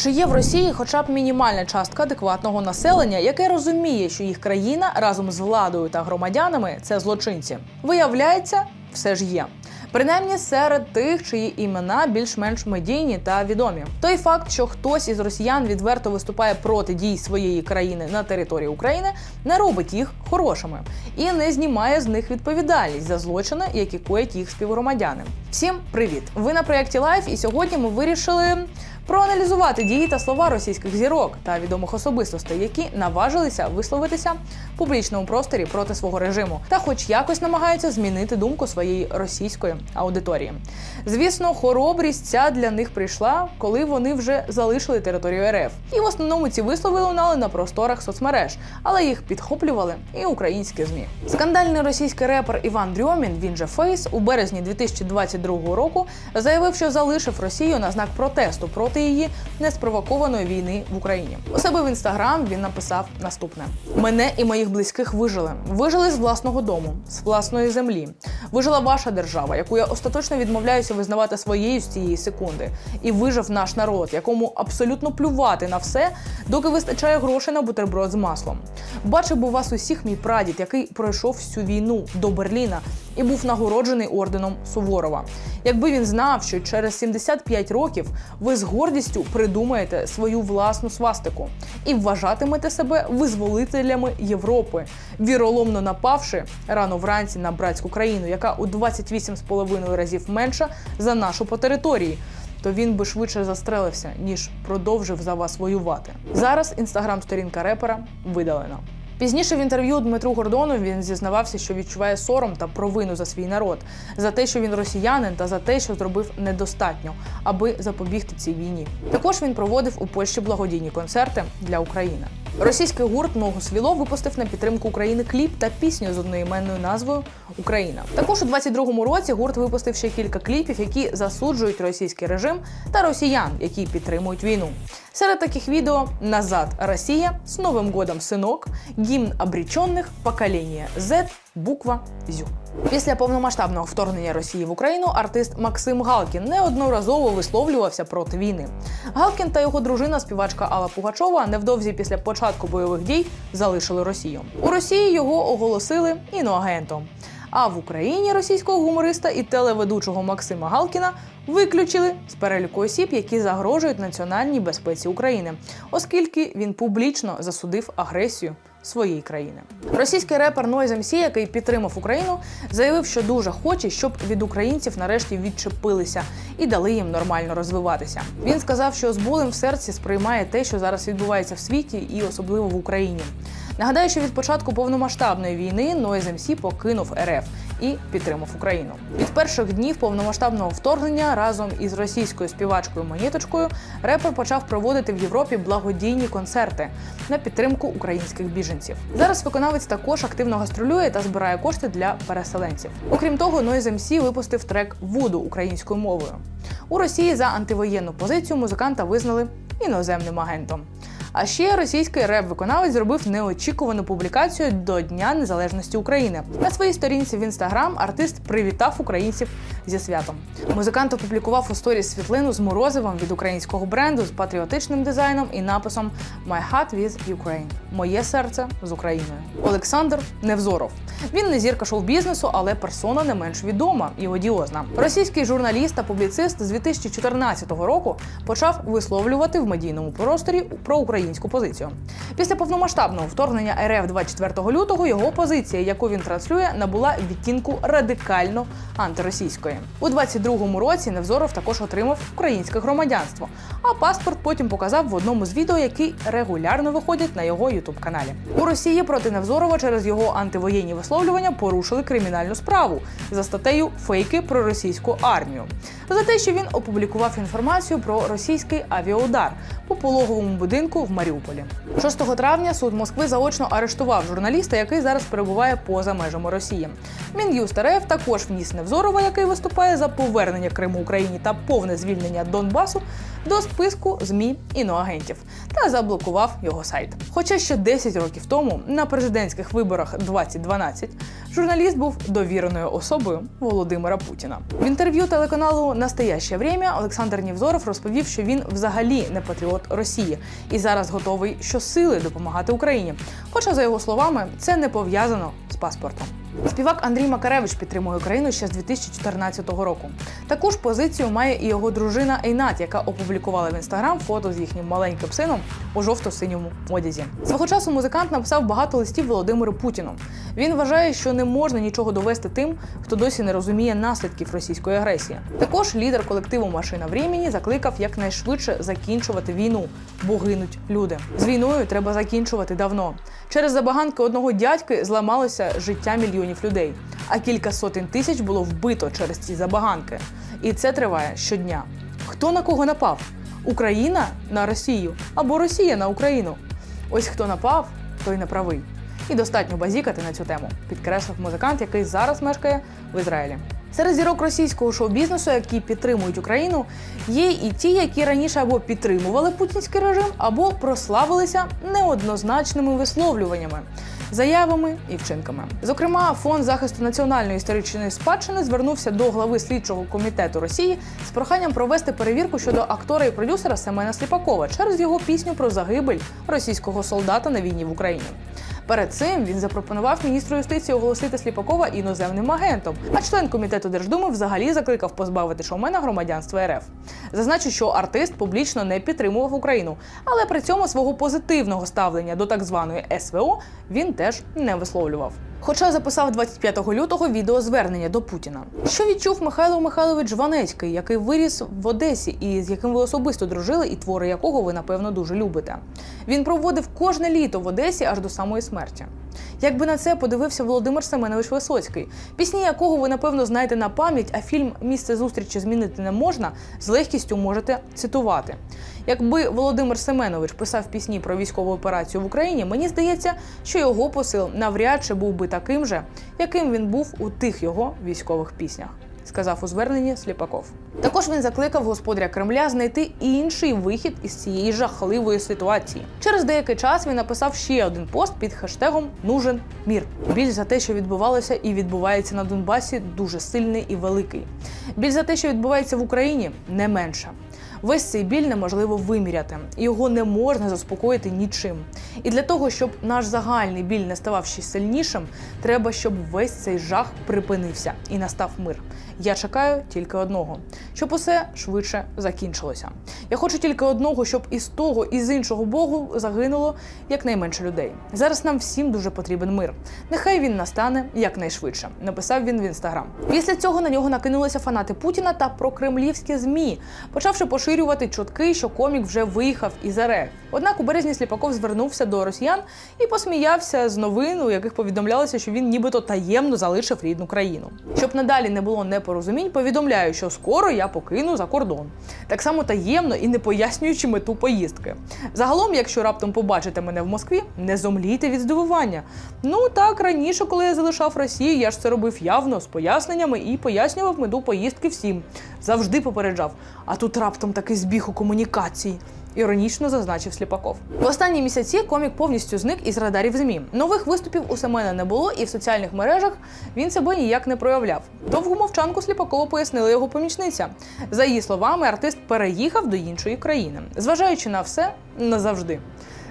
Чи є в Росії хоча б мінімальна частка адекватного населення, яке розуміє, що їх країна разом з владою та громадянами це злочинці? Виявляється, все ж є. Принаймні серед тих, чиї імена більш-менш медійні та відомі. Той факт, що хтось із росіян відверто виступає проти дій своєї країни на території України, не робить їх хорошими і не знімає з них відповідальність за злочини, які коять їх співгромадяни. Всім привіт! Ви на проєкті Лайф, і сьогодні ми вирішили проаналізувати дії та слова російських зірок та відомих особистостей, які наважилися висловитися в публічному просторі проти свого режиму, та, хоч якось намагаються змінити думку своєї російської аудиторії. Звісно, хоробрість ця для них прийшла, коли вони вже залишили територію РФ. І в основному ці вислови лунали на просторах соцмереж, але їх підхоплювали і українські змі. Скандальний російський репер Іван Дрьомін, він же Фейс, у березні 2022 року заявив, що залишив Росію на знак протесту проти її неспровокованої війни в Україні. У себе в інстаграм він написав наступне: мене і моїх близьких вижили. Вижили з власного дому, з власної землі. Вижила ваша держава, яку я остаточно відмовляюся визнавати своєю з цієї секунди. І вижив наш народ, якому абсолютно плювати на все, доки вистачає грошей на бутерброд з маслом. Бачив би вас усіх мій прадід, який пройшов всю війну до Берліна і був нагороджений орденом Суворова. Якби він знав, що через 75 років ви з гордістю придумаєте свою власну свастику і вважатимете себе визволителями Європи, віроломно напавши рано вранці на братську країну, яка у 28,5 разів менша за нашу по території. То він би швидше застрелився, ніж продовжив за вас воювати. Зараз інстаграм-сторінка репера видалена. Пізніше в інтерв'ю Дмитру Гордону він зізнавався, що відчуває сором та провину за свій народ, за те, що він росіянин, та за те, що зробив недостатньо, аби запобігти цій війні. Також він проводив у Польщі благодійні концерти для України. Російський гурт «Ногу свіло випустив на підтримку України кліп та пісню з одноіменною назвою Україна. Також у 22-му році гурт випустив ще кілька кліпів, які засуджують російський режим та росіян, які підтримують війну. Серед таких відео Назад Росія з Новим годом синок, гімн обрічених, покоління Z, буква Зю. Після повномасштабного вторгнення Росії в Україну артист Максим Галкін неодноразово висловлювався проти війни. Галкін та його дружина, співачка Алла Пугачова, невдовзі після початку бойових дій залишили Росію. У Росії його оголосили іноагентом. А в Україні російського гумориста і телеведучого Максима Галкіна виключили з переліку осіб, які загрожують національній безпеці України, оскільки він публічно засудив агресію своєї країни. Російський репер Noise MC, який підтримав Україну, заявив, що дуже хоче, щоб від українців нарешті відчепилися і дали їм нормально розвиватися. Він сказав, що з болем в серці сприймає те, що зараз відбувається в світі, і особливо в Україні. Нагадаю, що від початку повномасштабної війни Noise MC покинув РФ і підтримав Україну. Від перших днів повномасштабного вторгнення разом із російською співачкою Моніточкою репер почав проводити в Європі благодійні концерти на підтримку українських біженців. Зараз виконавець також активно гастролює та збирає кошти для переселенців. Окрім того, Noise MC випустив трек Вуду українською мовою. У Росії за антивоєнну позицію музиканта визнали іноземним агентом. А ще російський реп-виконавець зробив неочікувану публікацію до Дня Незалежності України. На своїй сторінці в інстаграм артист привітав українців зі святом. Музикант опублікував у сторіс світлину з морозивом від українського бренду з патріотичним дизайном і написом «My heart with Ukraine» Моє серце з Україною. Олександр Невзоров. Він не зірка шоу-бізнесу, але персона не менш відома і одіозна. Російський журналіст та публіцист з 2014 року почав висловлювати в медійному просторі про українську позицію. Після повномасштабного вторгнення РФ 24 лютого його позиція, яку він транслює, набула відтінку радикально антиросійської. У 22-му році Невзоров також отримав українське громадянство, а паспорт потім показав в одному з відео, які регулярно виходять на його ютуб каналі. У Росії проти Невзорова через його антивоєнні висловлювання порушили кримінальну справу за статтею Фейки про російську армію. За те, що він опублікував інформацію про російський авіаудар по пологовому будинку в Маріуполі. 6 травня суд Москви заочно арештував журналіста, який зараз перебуває поза межами Росії. Мін'юст РФ також вніс Невзорова, який виступає за повернення Криму Україні та повне звільнення Донбасу до списку змі іноагентів та заблокував його сайт. Хоча ще 10 років тому на президентських виборах 2012 Журналіст був довіреною особою Володимира Путіна. В інтерв'ю телеканалу Настояще время Олександр Нівзоров розповів, що він взагалі не патріот Росії і зараз готовий щосили допомагати Україні. Хоча, за його словами, це не пов'язано з паспортом. Співак Андрій Макаревич підтримує Україну ще з 2014 року. Таку ж позицію має і його дружина Ейнат, яка опублікувала в інстаграм фото з їхнім маленьким сином у жовто-синьому одязі. Свого часу музикант написав багато листів Володимиру Путіну. Він вважає, що не можна нічого довести тим, хто досі не розуміє наслідків російської агресії. Також лідер колективу Машина Времені закликав якнайшвидше закінчувати війну, бо гинуть люди. З війною треба закінчувати давно. Через забаганки одного дядьки зламалося життя мільйонів людей, а кілька сотень тисяч було вбито через ці забаганки. І це триває щодня. Хто на кого напав? Україна на Росію або Росія на Україну. Ось хто напав, той не правий. І достатньо базікати на цю тему, підкреслив музикант, який зараз мешкає в Ізраїлі. Серед зірок російського шоу-бізнесу, які підтримують Україну, є і ті, які раніше або підтримували путінський режим, або прославилися неоднозначними висловлюваннями, заявами і вчинками. Зокрема, фонд захисту національної історичної спадщини звернувся до глави слідчого комітету Росії з проханням провести перевірку щодо актора і продюсера Семена Сліпакова через його пісню про загибель російського солдата на війні в Україні. Перед цим він запропонував міністру юстиції оголосити Сліпакова іноземним агентом, а член комітету Держдуми взагалі закликав позбавити шоумена громадянства РФ. Зазначу, що артист публічно не підтримував Україну, але при цьому свого позитивного ставлення до так званої СВО він теж не висловлював. Хоча записав 25 лютого відеозвернення до Путіна. Що відчув Михайло Михайлович Жванецький, який виріс в Одесі і з яким ви особисто дружили, і твори якого ви напевно дуже любите. Він проводив кожне літо в Одесі аж до самої смерті. Якби на це подивився Володимир Семенович Висоцький, пісні якого ви напевно знаєте на пам'ять, а фільм Місце зустрічі змінити не можна з легкістю можете цитувати. Якби Володимир Семенович писав пісні про військову операцію в Україні, мені здається, що його посил навряд чи був би таким же, яким він був у тих його військових піснях. Сказав у зверненні Сліпаков. Також він закликав господаря Кремля знайти інший вихід із цієї жахливої ситуації. Через деякий час він написав ще один пост під хештегом Нужен мір. Біль за те, що відбувалося і відбувається на Донбасі, дуже сильний і великий. Біль за те, що відбувається в Україні, не менша. Весь цей біль неможливо виміряти, його не можна заспокоїти нічим. І для того, щоб наш загальний біль не ставав ще сильнішим, треба, щоб весь цей жах припинився і настав мир. Я чекаю тільки одного, щоб усе швидше закінчилося. Я хочу тільки одного, щоб із того і з іншого богу загинуло якнайменше людей. Зараз нам всім дуже потрібен мир. Нехай він настане якнайшвидше. Написав він в інстаграм. Після цього на нього накинулися фанати Путіна та прокремлівські змі, почавши поширювати чутки, що комік вже виїхав із РФ. Однак у березні Сліпаков звернувся до росіян і посміявся з новин, у яких повідомлялося, що він нібито таємно залишив рідну країну. Щоб надалі не було непорозумінь, повідомляю, що скоро я покину за кордон. Так само таємно і не пояснюючи мету поїздки. Загалом, якщо раптом побачите мене в Москві, не зомлійте від здивування. Ну так раніше, коли я залишав Росію, я ж це робив явно з поясненнями і пояснював мету поїздки всім. Завжди попереджав. А тут раптом такий збіг у комунікації. Іронічно зазначив Сліпаков. В останні місяці комік повністю зник із радарів ЗМІ. Нових виступів у Семена не було, і в соціальних мережах він себе ніяк не проявляв. Довгу мовчанку Сліпакова пояснила його помічниця. За її словами, артист переїхав до іншої країни, зважаючи на все назавжди.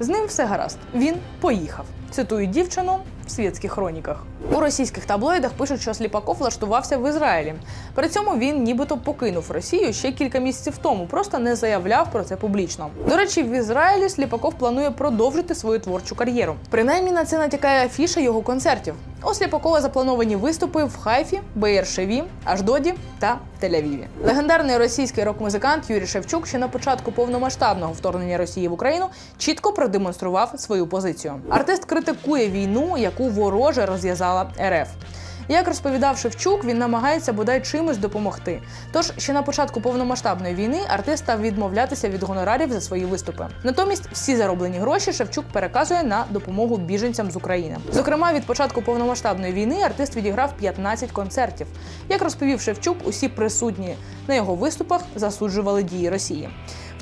З ним все гаразд. Він поїхав. Цитують дівчину в світських хроніках. У російських таблоїдах пишуть, що Сліпаков влаштувався в Ізраїлі. При цьому він нібито покинув Росію ще кілька місяців тому, просто не заявляв про це публічно. До речі, в Ізраїлі Сліпаков планує продовжити свою творчу кар'єру. Принаймні на це натякає афіша його концертів. У Сліпакова заплановані виступи в Хайфі, Беєршеві, Аждоді та Тель-Авіві. Легендарний російський рок-музикант Юрій Шевчук ще на початку повномасштабного вторгнення Росії в Україну чітко продемонстрував свою позицію. Артист критикує війну, яку вороже розв'язала РФ. Як розповідав Шевчук, він намагається бодай чимось допомогти. Тож ще на початку повномасштабної війни артист став відмовлятися від гонорарів за свої виступи. Натомість всі зароблені гроші Шевчук переказує на допомогу біженцям з України. Зокрема, від початку повномасштабної війни артист відіграв 15 концертів. Як розповів Шевчук, усі присутні на його виступах засуджували дії Росії.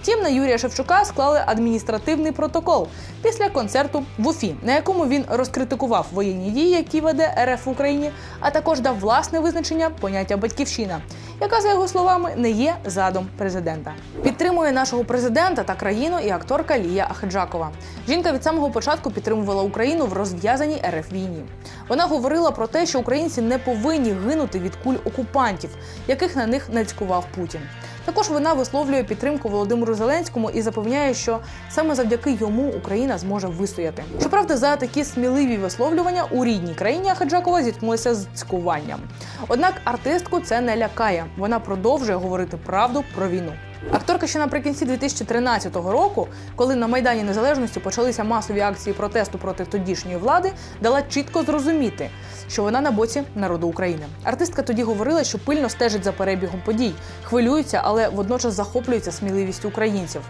Втім, на Юрія Шевчука склали адміністративний протокол після концерту в Уфі, на якому він розкритикував воєнні дії, які веде РФ в Україні, а також дав власне визначення поняття батьківщина, яка за його словами не є задом президента. Підтримує нашого президента та країну і акторка Лія Ахеджакова. Жінка від самого початку підтримувала Україну в розв'язаній РФ війні. Вона говорила про те, що українці не повинні гинути від куль окупантів, яких на них нацькував Путін. Також вона висловлює підтримку Володимиру Зеленському і запевняє, що саме завдяки йому Україна зможе вистояти. Щоправда, за такі сміливі висловлювання у рідній країні Ахаджакова зіткнулася з цькуванням. Однак артистку це не лякає. Вона продовжує говорити правду про війну. Акторка ще наприкінці 2013 року, коли на майдані незалежності почалися масові акції протесту проти тодішньої влади, дала чітко зрозуміти, що вона на боці народу України. Артистка тоді говорила, що пильно стежить за перебігом подій, хвилюється, але водночас захоплюється сміливістю українців.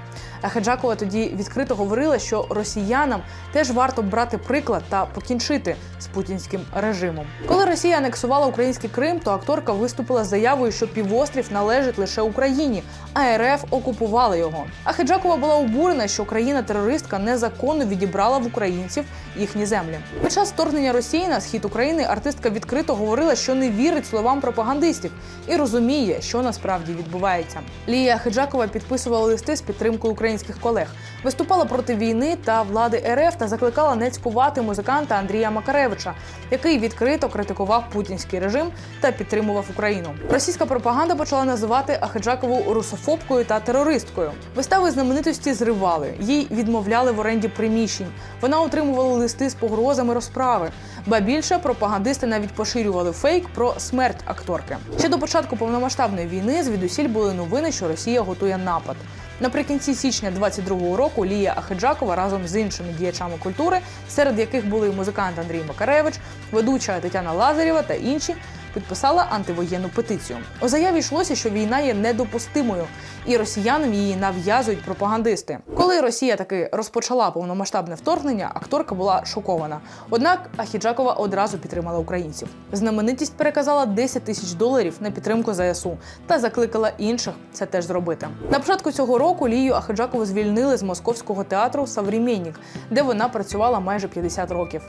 Ахеджакова тоді відкрито говорила, що росіянам теж варто брати приклад та покінчити з путінським режимом. Коли Росія анексувала український Крим, то акторка виступила з заявою, що півострів належить лише Україні, а РФ окупували його. А Хеджакова була обурена, що країна-терористка незаконно відібрала в українців їхні землі. Під час вторгнення Росії на схід України артистка відкрито говорила, що не вірить словам пропагандистів і розуміє, що насправді відбувається. Лія Хеджакова підписувала листи з підтримкою українських колег, виступала проти війни та влади РФ та закликала не цькувати музиканта Андрія Макаревича, який відкрито критикував путінський режим та підтримував Україну. Російська пропаганда почала називати Ахеджакову русофобкою та терористкою. Вистави знаменитості зривали, їй відмовляли в оренді приміщень. Вона отримувала листи з погрозами розправи. Ба більше пропагандисти навіть поширювали фейк про смерть акторки. Ще до початку повномасштабної війни звідусіль були новини, що Росія готує напад. Наприкінці січня 22-го року Лія Ахеджакова разом з іншими діячами культури, серед яких були музикант Андрій Макаревич, ведуча Тетяна Лазарєва та інші, підписала антивоєнну петицію. У заяві йшлося, що війна є недопустимою, і росіянам її нав'язують пропагандисти. Коли Росія таки розпочала повномасштабне вторгнення, акторка була шокована. Однак Ахіджакова одразу підтримала українців. Знаменитість переказала 10 тисяч доларів на підтримку ЗСУ та закликала інших це теж зробити. На початку цього року Лію Ахеджакову звільнили з московського театру Саврімєннік, де вона працювала майже 50 років.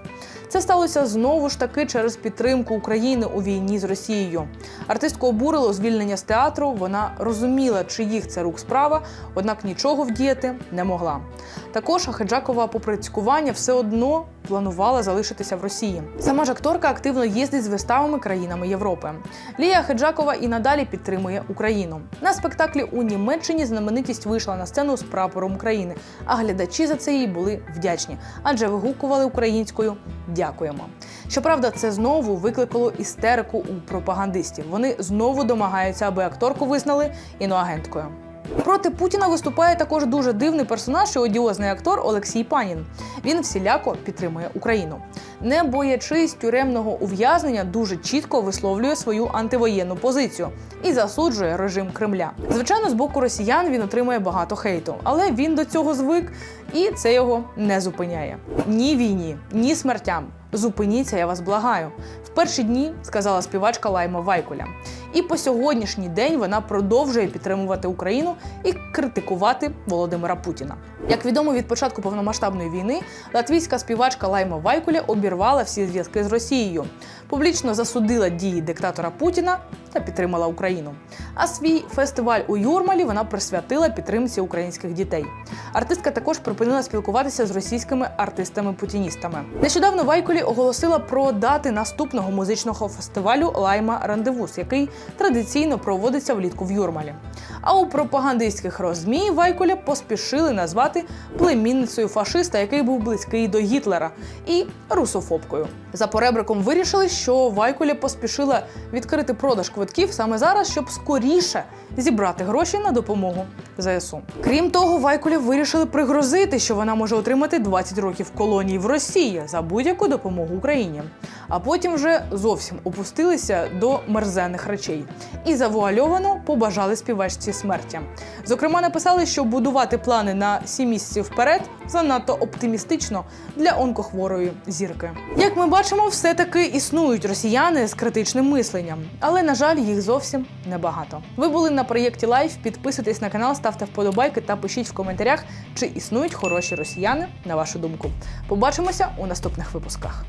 Це сталося знову ж таки через підтримку України у війні з Росією. Артистку обурило звільнення з театру. Вона розуміла, чиїх це рук справа, однак нічого вдіяти не могла. Також Ахеджакова, попри цькування, все одно планувала залишитися в Росії. Сама ж акторка активно їздить з виставами країнами Європи. Лія Хеджакова і надалі підтримує Україну. На спектаклі у Німеччині знаменитість вийшла на сцену з прапором України, а глядачі за це їй були вдячні, адже вигукували українською Дякуємо. Щоправда, це знову викликало істерику у пропагандистів. Вони знову домагаються, аби акторку визнали іноагенткою. Проти Путіна виступає також дуже дивний персонаж і одіозний актор Олексій Панін. Він всіляко підтримує Україну. Не боячись тюремного ув'язнення, дуже чітко висловлює свою антивоєнну позицію і засуджує режим Кремля. Звичайно, з боку росіян він отримує багато хейту, але він до цього звик, і це його не зупиняє. Ні війні, ні смертям. Зупиніться, я вас благаю. В перші дні сказала співачка Лайма Вайкуля. І по сьогоднішній день вона продовжує підтримувати Україну і критикувати Володимира Путіна. Як відомо від початку повномасштабної війни, латвійська співачка Лайма Вайкуля обірвала всі зв'язки з Росією, публічно засудила дії диктатора Путіна та підтримала Україну. А свій фестиваль у Юрмалі вона присвятила підтримці українських дітей. Артистка також припинила спілкуватися з російськими артистами-путіністами. Нещодавно Вайкулі оголосила про дати наступного музичного фестивалю Лайма Рандевуз, який традиційно проводиться влітку в Юрмалі. А у пропагандистських розмій Вайкуля поспішили назвати племінницею фашиста, який був близький до Гітлера, і русофобкою. За поребриком вирішили, що Вайкуля поспішила відкрити продаж квитків саме зараз, щоб скоріше зібрати гроші на допомогу ЗСУ. Крім того, Вайкуля вирішили пригрозити, що вона може отримати 20 років колонії в Росії за будь-яку допомогу Україні. А потім вже зовсім опустилися до мерзенних речей і завуальовано побажали співачці смерті. Зокрема, написали, що будувати плани на сім місяців вперед занадто оптимістично для онкохворої зірки. Як ми бачимо, все таки існують росіяни з критичним мисленням, але на жаль, їх зовсім небагато. Ви були на проєкті Лайф. Підписуйтесь на канал, ставте вподобайки та пишіть в коментарях, чи існують хороші росіяни, на вашу думку. Побачимося у наступних випусках.